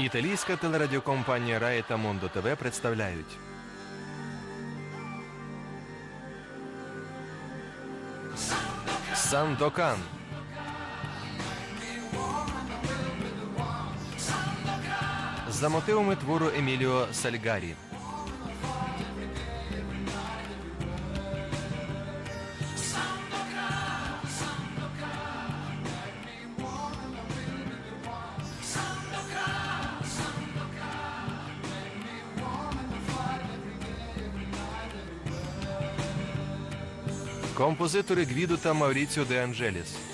Італійська телерадіокомпанія Рай та Мондо ТВ представляють. Сандокан. За мотивами твору Еміліо Сальгарі. Kompozytory Gwidu to Maurizio De Angelis.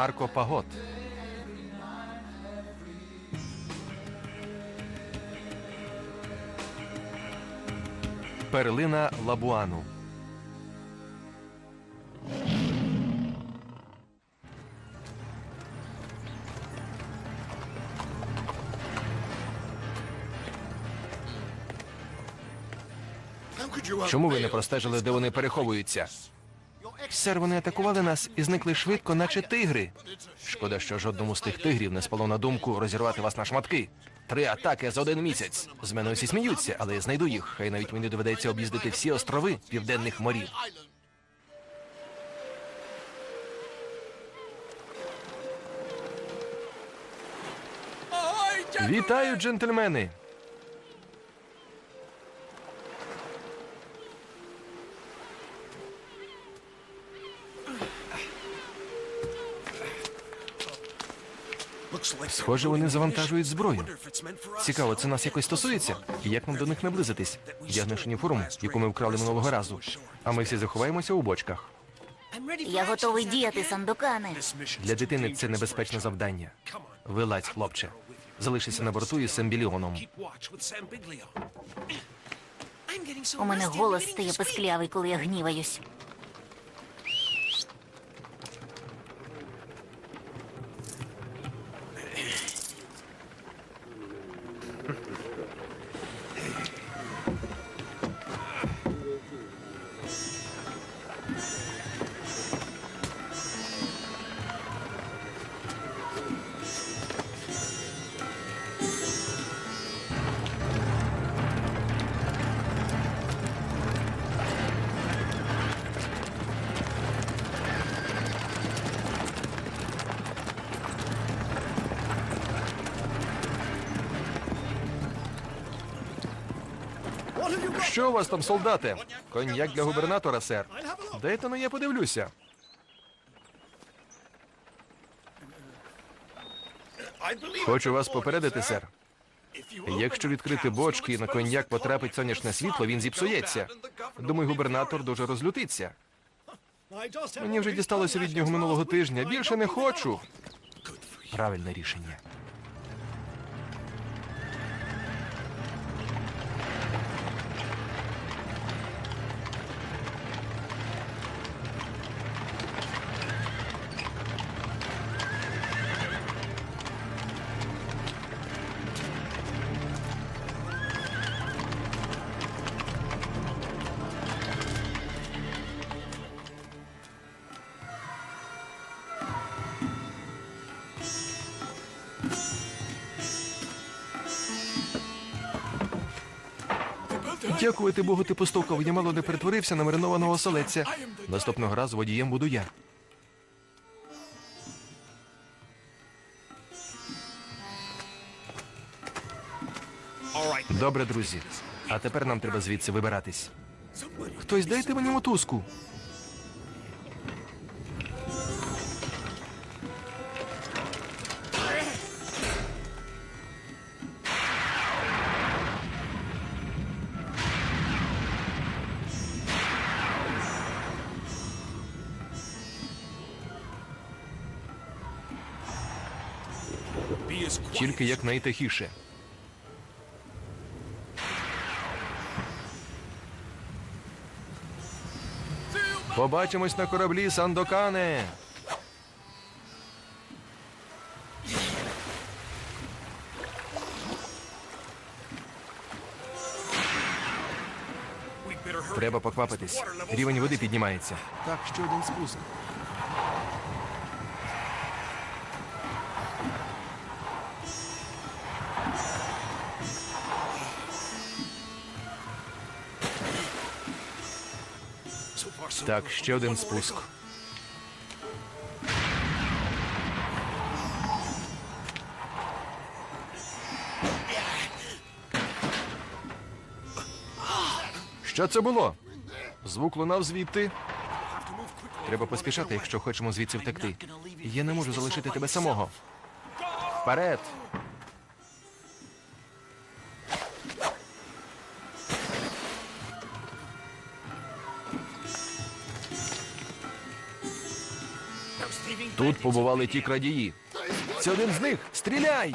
Марко Пагот. Перлина Лабуану. Чому ви не простежили, де вони переховуються? Сер, вони атакували нас і зникли швидко, наче тигри. Шкода, що жодному з тих тигрів не спало на думку розірвати вас на шматки. Три атаки за один місяць. З мене усі сміються, але я знайду їх. Хай навіть мені доведеться об'їздити всі острови південних морів. Вітаю, джентльмени! Схоже, вони завантажують зброю. Цікаво, це нас якось стосується? І як нам до них наблизитись? Вдягнеш уніформу, яку ми вкрали минулого разу. А ми всі заховаємося у бочках. Я готовий діяти, Сандукане. Для дитини це небезпечне завдання. Вилазь, хлопче. Залишися на борту із Сембіліоном. У мене голос стає писклявий, коли я гніваюсь. Що у вас там, солдати? Коньяк для губернатора, сер. Дайте ну я подивлюся. Хочу вас попередити, сер. Якщо відкрити бочки і на коньяк потрапить сонячне світло, він зіпсується. Думаю, губернатор дуже розлютиться. Мені вже дісталося від нього минулого тижня. Більше не хочу. Правильне рішення. Дякувати Богу, ти постукав. Я мало не перетворився на маринованого оселедця. Наступного разу водієм буду я. Добре, друзі. А тепер нам треба звідси вибиратись. Хтось дайте мені мотузку. атаки якнайтихіше. Побачимось на кораблі Сандокане. Треба поквапитись. Рівень води піднімається. Так, ще один спуск. Так, ще один спуск. Що це було? Звук лунав звідти. Треба поспішати, якщо хочемо звідси втекти. Я не можу залишити тебе самого. Вперед! Тут побували ті крадії. Це один з них. Стріляй!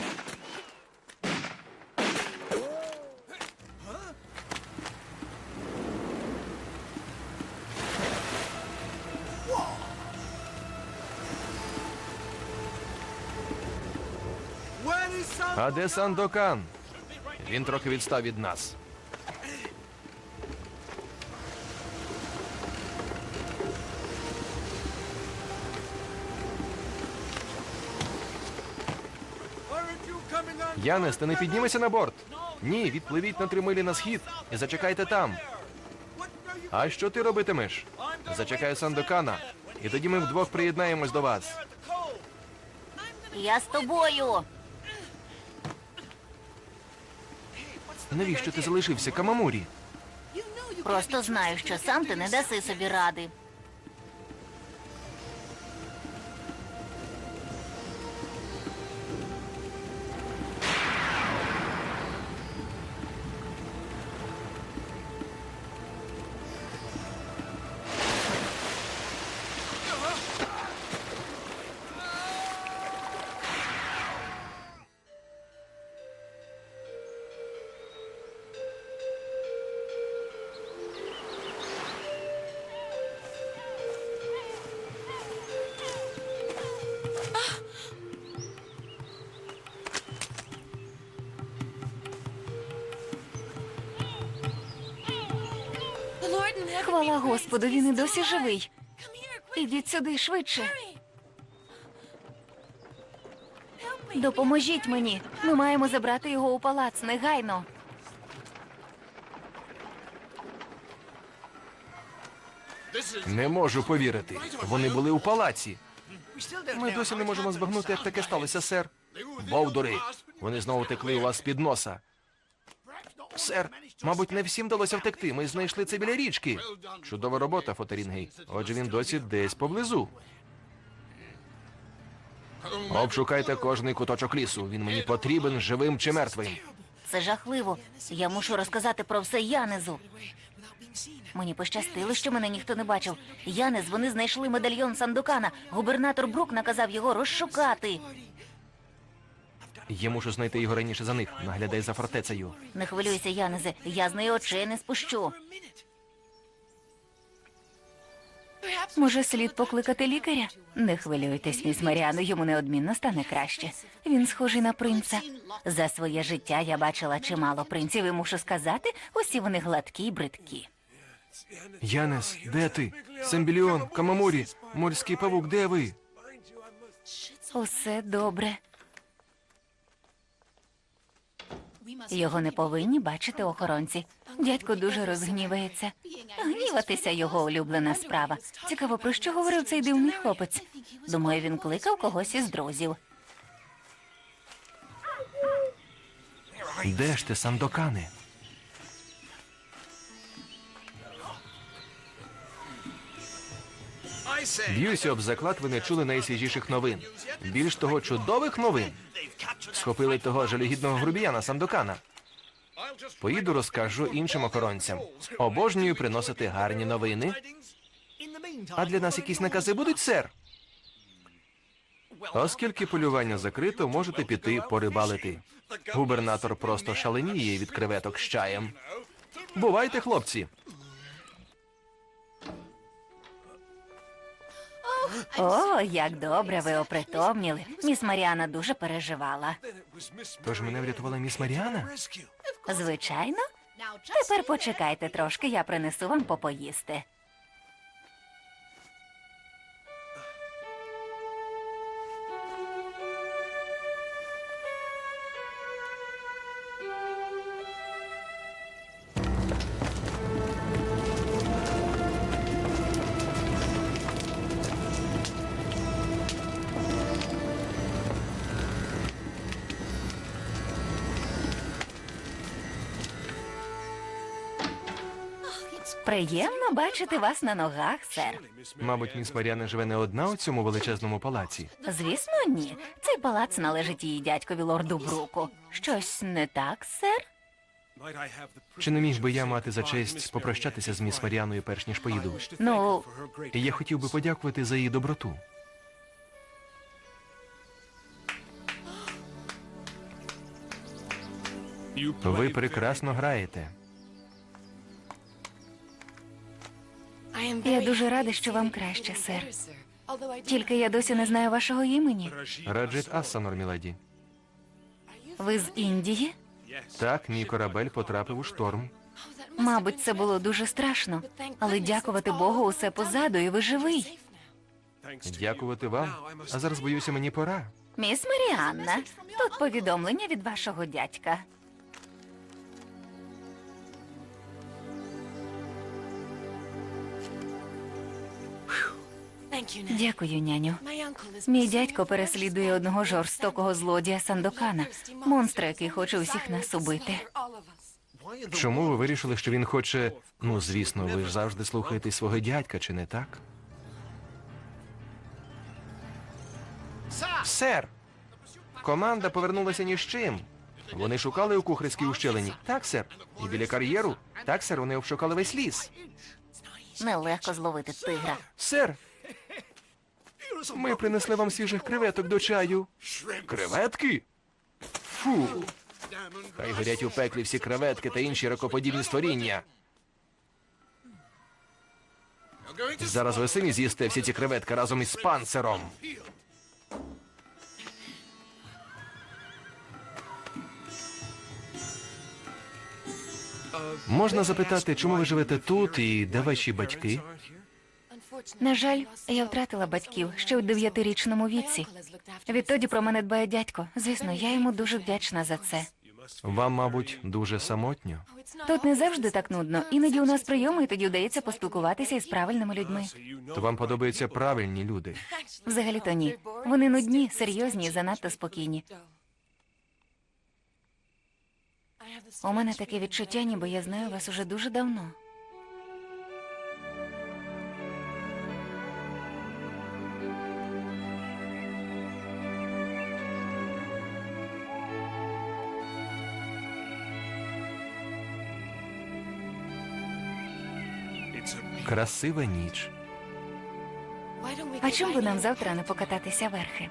А де Сандокан? Він трохи відстав від нас. Янес, ти не піднімися на борт. Ні, відпливіть на три милі на схід і зачекайте там. А що ти робитимеш? Зачекаю Сандокана, і тоді ми вдвох приєднаємось до вас. Я з тобою. Навіщо ти залишився, Камамурі? Просто знаю, що сам ти не даси собі ради. Хвала Господу, він і досі живий. Ідіть сюди швидше. Допоможіть мені. Ми маємо забрати його у палац негайно. Не можу повірити. Вони були у палаці. Ми досі не можемо збагнути, як таке сталося, сер. Бовдури, вони знову текли у вас з-під носа. Сер, мабуть, не всім вдалося втекти. Ми знайшли це біля річки. Чудова робота, Фотерінгей. Отже, він досі десь поблизу. Обшукайте кожний куточок лісу. Він мені потрібен живим чи мертвим. Це жахливо. Я мушу розказати про все Янезу. Мені пощастило, що мене ніхто не бачив. Янез, вони знайшли медальйон Сандукана. Губернатор Брук наказав його розшукати. Я мушу знайти його раніше за них. Наглядай за фортецею. Не хвилюйся, Янезе, я з неї очей не спущу. Може, слід покликати лікаря? Не хвилюйтесь, міс Маріано, йому неодмінно стане краще. Він схожий на принца. За своє життя я бачила чимало принців і мушу сказати, усі вони гладкі й бридкі. Янес, де ти? Сембіліон, Камамурі, морський павук, де ви? Усе добре. Його не повинні бачити охоронці. Дядько дуже розгнівається. Гніватися його улюблена справа. Цікаво, про що говорив цей дивний хлопець. Думаю, він кликав когось із друзів. Де ж ти, Сандокане? Б'юся об заклад, ви не чули найсвіжіших новин. Більш того, чудових новин. Схопили того жалюгідного грубіяна Сандокана. Поїду розкажу іншим охоронцям. Обожнюю приносити гарні новини. А для нас якісь накази будуть, сер? Оскільки полювання закрито, можете піти порибалити. Губернатор просто шаленіє від креветок з чаєм. Бувайте, хлопці. О, як добре ви опритомніли. Міс Маріана дуже переживала. Тож мене врятувала міс Маріана? Звичайно. Тепер почекайте трошки, я принесу вам попоїсти. Приємно бачити вас на ногах, сер. Мабуть, міс Маріана живе не одна у цьому величезному палаці. Звісно, ні. Цей палац належить її дядькові лорду Бруку. Щось не так, сер? Чи не міг би я мати за честь попрощатися з міс Маріаною, перш ніж поїду? Ну, І я хотів би подякувати за її доброту. Ви прекрасно граєте. Я дуже рада, що вам краще, сер. Тільки я досі не знаю вашого імені. Раджит Ассанор, міледі. Ви з Індії? Так, мій корабель потрапив у шторм. Мабуть, це було дуже страшно, але дякувати Богу, усе позаду, і ви живий. Дякувати вам. А зараз боюся, мені пора. Міс Маріанна, тут повідомлення від вашого дядька. Дякую, няню. Мій дядько переслідує одного жорстокого злодія Сандокана, монстра, який хоче усіх нас убити. Чому ви вирішили, що він хоче. Ну, звісно, ви ж завжди слухаєтесь свого дядька, чи не так? Сер! Команда повернулася ні з чим. Вони шукали у кухарській ущелині. Так, сер. І біля кар'єру. Так, сер, вони обшукали весь ліс. Нелегко зловити тигра. Сер. Ми принесли вам свіжих креветок до чаю. Креветки? Фу. Хай горять у пеклі всі креветки та інші ракоподібні створіння. Зараз ви самі з'їсте всі ці креветки разом із панциром. Можна запитати, чому ви живете тут і де ваші батьки? На жаль, я втратила батьків ще у дев'ятирічному віці. Відтоді про мене дбає дядько. Звісно, я йому дуже вдячна за це. Вам, мабуть, дуже самотньо. Тут не завжди так нудно. Іноді у нас прийоми, і тоді вдається поспілкуватися із правильними людьми. То вам подобаються правильні люди. Взагалі то ні. Вони нудні, серйозні і занадто спокійні. У мене таке відчуття, ніби я знаю вас уже дуже давно. Красива ніч. А чому би нам завтра не покататися верхи?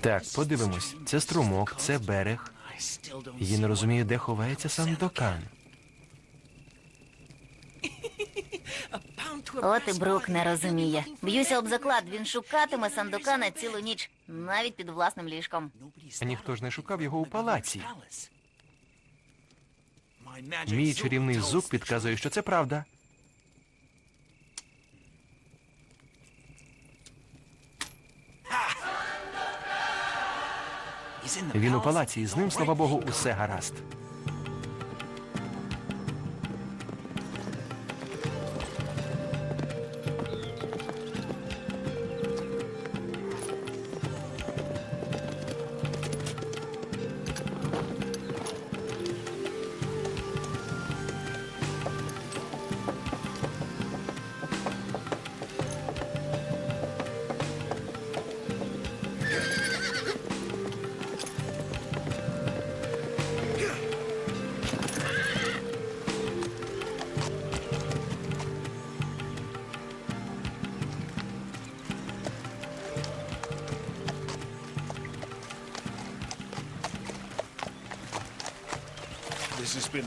Так, подивимось. Це струмок, це берег. Я не розумію, де ховається Сандокан. От і Брук не розуміє. Б'юся об заклад, він шукатиме Сандокана цілу ніч, навіть під власним ліжком. Ніхто ж не шукав його у палаці. Мій чарівний зуб підказує, що це правда. Він у палаці, і з ним, слава Богу, усе гаразд.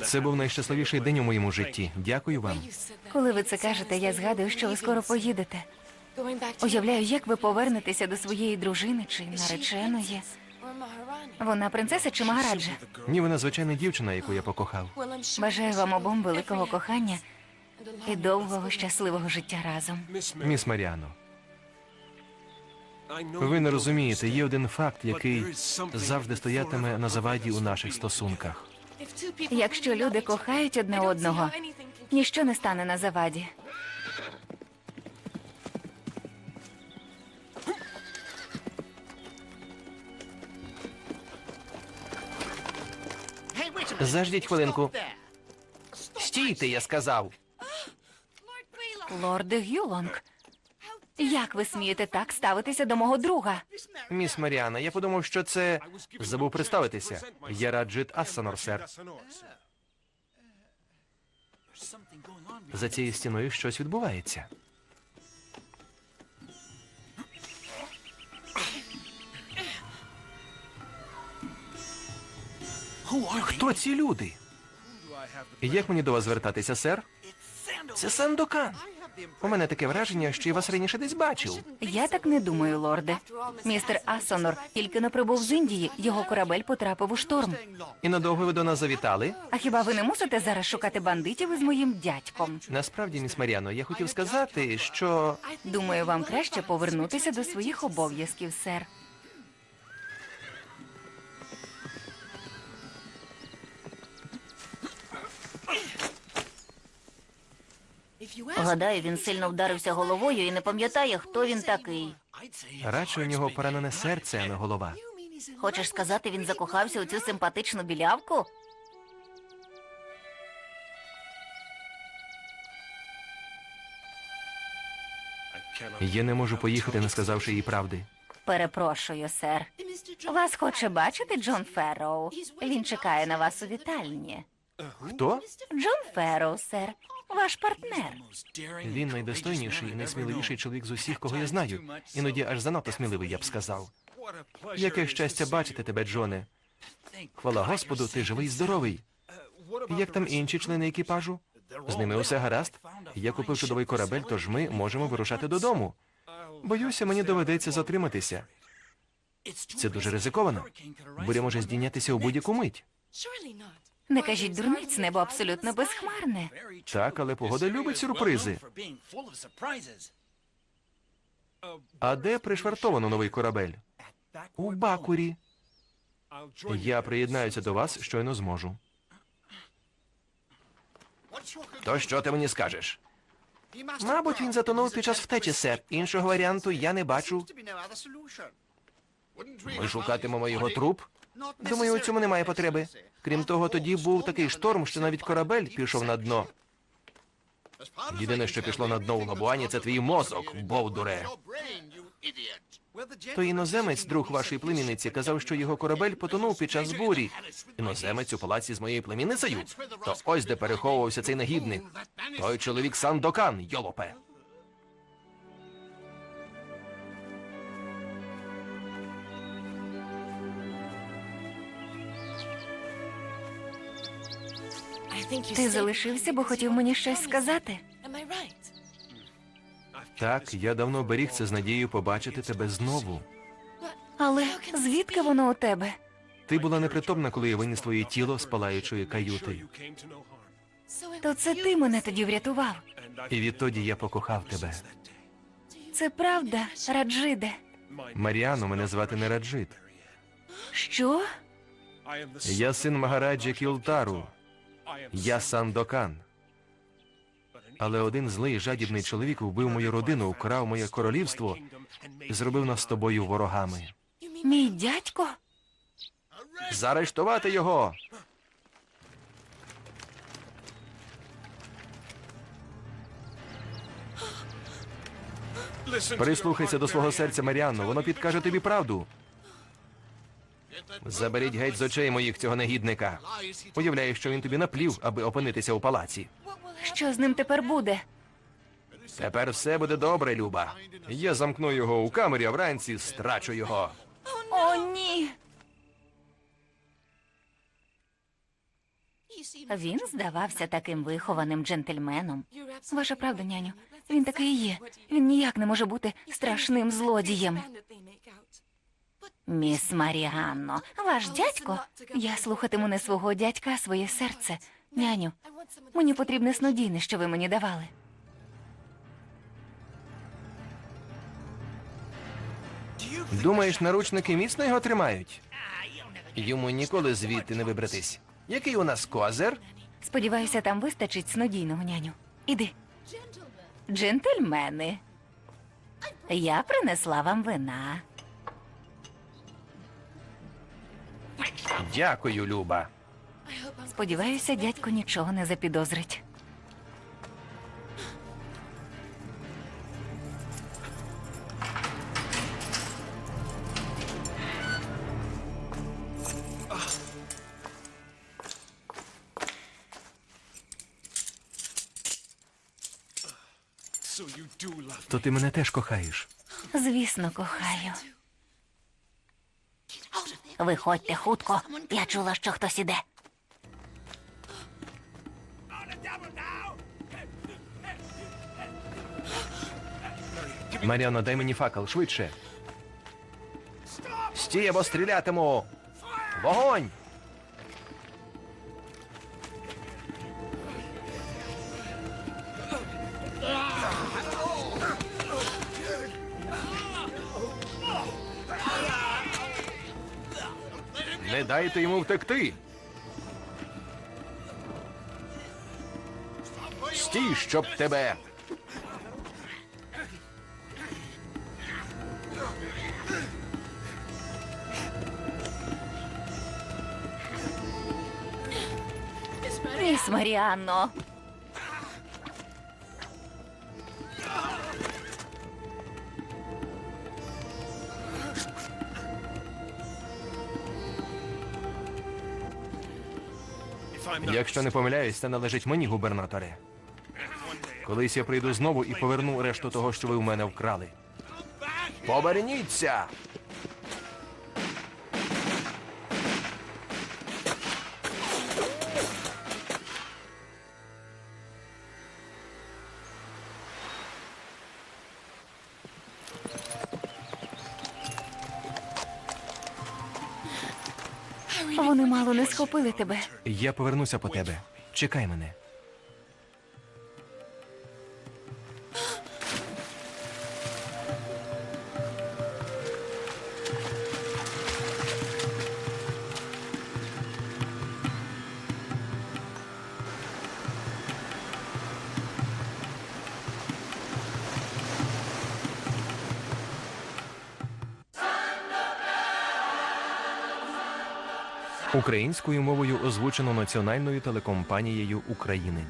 Це був найщасливіший день у моєму житті. Дякую вам. Коли ви це кажете, я згадую, що ви скоро поїдете. Уявляю, як ви повернетеся до своєї дружини чи нареченої. Вона принцеса чи магараджа? Ні, вона звичайна дівчина, яку я покохав. Бажаю вам обом великого кохання і довгого щасливого життя разом. Міс Маріано, ви не розумієте, є один факт, який завжди стоятиме на заваді у наших стосунках. Якщо люди кохають одне одного, ніщо не стане на заваді. Заждіть хвилинку. Стійте, я сказав. Лорде Гюлонг, як ви смієте так ставитися до мого друга? Міс Маріана, я подумав, що це забув представитися. Я Раджит Ассанор, сер. За цією стіною щось відбувається. Хто ці люди? Як мені до вас звертатися, сер? Це Сандокан. У мене таке враження, що я вас раніше десь бачив. Я так не думаю, лорде. Містер Асонор тільки не прибув з Індії. Його корабель потрапив у шторм. І надовго ви до нас завітали? А хіба ви не мусите зараз шукати бандитів із моїм дядьком? Насправді, міс Маріано, я хотів сказати, що Думаю, вам краще повернутися до своїх обов'язків, сер. Гадаю, він сильно вдарився головою і не пам'ятає, хто він такий. радше у нього поранене серце, а не голова. Хочеш сказати, він закохався у цю симпатичну білявку? Я не можу поїхати, не сказавши їй правди. Перепрошую, сер. Вас хоче бачити Джон Ферроу. Він чекає на вас у вітальні. Хто? Джон Ферроу, сер, ваш партнер. Він найдостойніший і найсміливіший чоловік з усіх, кого я знаю. Іноді аж занадто сміливий, я б сказав. Яке щастя бачити тебе, Джоне. Хвала Господу, ти живий і здоровий. Як там інші члени екіпажу? З ними усе гаразд. Я купив чудовий корабель, тож ми можемо вирушати додому. Боюся, мені доведеться затриматися. Це дуже ризиковано. Буря може здійнятися у будь-яку мить. Не кажіть дурниць, небо абсолютно безхмарне. Так, але погода любить сюрпризи. А де пришвартовано новий корабель? У Бакурі. Я приєднаюся до вас, щойно зможу. То що ти мені скажеш? Мабуть, він затонув під час втечі, сер. Іншого варіанту я не бачу. Ми шукатимемо його труп. Думаю, у цьому немає потреби. Крім того, тоді був такий шторм, що навіть корабель пішов на дно. Єдине, що пішло на дно у Лабуані, це твій мозок, бовдуре. То іноземець, друг вашої племінниці, казав, що його корабель потонув під час бурі. Іноземець у палаці з моєю племінницею? То ось де переховувався цей негідник. Той чоловік Сандокан, йолопе. Ти залишився, бо хотів мені щось сказати. Так, я давно беріг це з надією побачити тебе знову. Але звідки воно у тебе? Ти була непритомна, коли я виніс твоє тіло з палаючої каюти. То це ти мене тоді врятував. І відтоді я покохав тебе. Це правда, Раджиде. Маріано, мене звати не Раджит. Що? Я син Магараджа Кілтару. Я Сандокан. Але один злий жадібний чоловік вбив мою родину, вкрав моє королівство і зробив нас з тобою ворогами. Мій дядько? Заарештувати його. Прислухайся до свого серця, Маріанно, воно підкаже тобі правду. Заберіть геть з очей моїх цього негідника. Уявляю, що він тобі наплів, аби опинитися у палаці. Що з ним тепер буде? Тепер все буде добре, Люба. Я замкну його у камері, а вранці страчу його. О, ні. Він здавався таким вихованим джентльменом. Ваша правда, няню. Він такий і є. Він ніяк не може бути страшним злодієм. Міс Маріанно, ваш дядько? Я слухатиму не свого дядька, а своє серце. Няню, мені потрібне снодійне, що ви мені давали. Думаєш, наручники міцно його тримають? Йому ніколи звідти не вибратись. Який у нас козир? Сподіваюся, там вистачить снодійного няню. Іди. Джентльмени. Я принесла вам вина. Дякую, Люба. Сподіваюся, дядько нічого не запідозрить. То ти мене теж кохаєш. Звісно, кохаю. Виходьте хутко. Я чула, що хтось іде. Маріано, дай мені факел, швидше. Стій або стрілятиму. Вогонь! Дайте йому втекти. Стій, щоб тебе. Міс Маріанно. Якщо не помиляюсь, це належить мені, губернаторе. Колись я прийду знову і поверну решту того, що ви у мене вкрали. Поверніться! Схопили тебе. Я повернуся по тебе. Чекай мене. Українською мовою озвучено Національною телекомпанією України.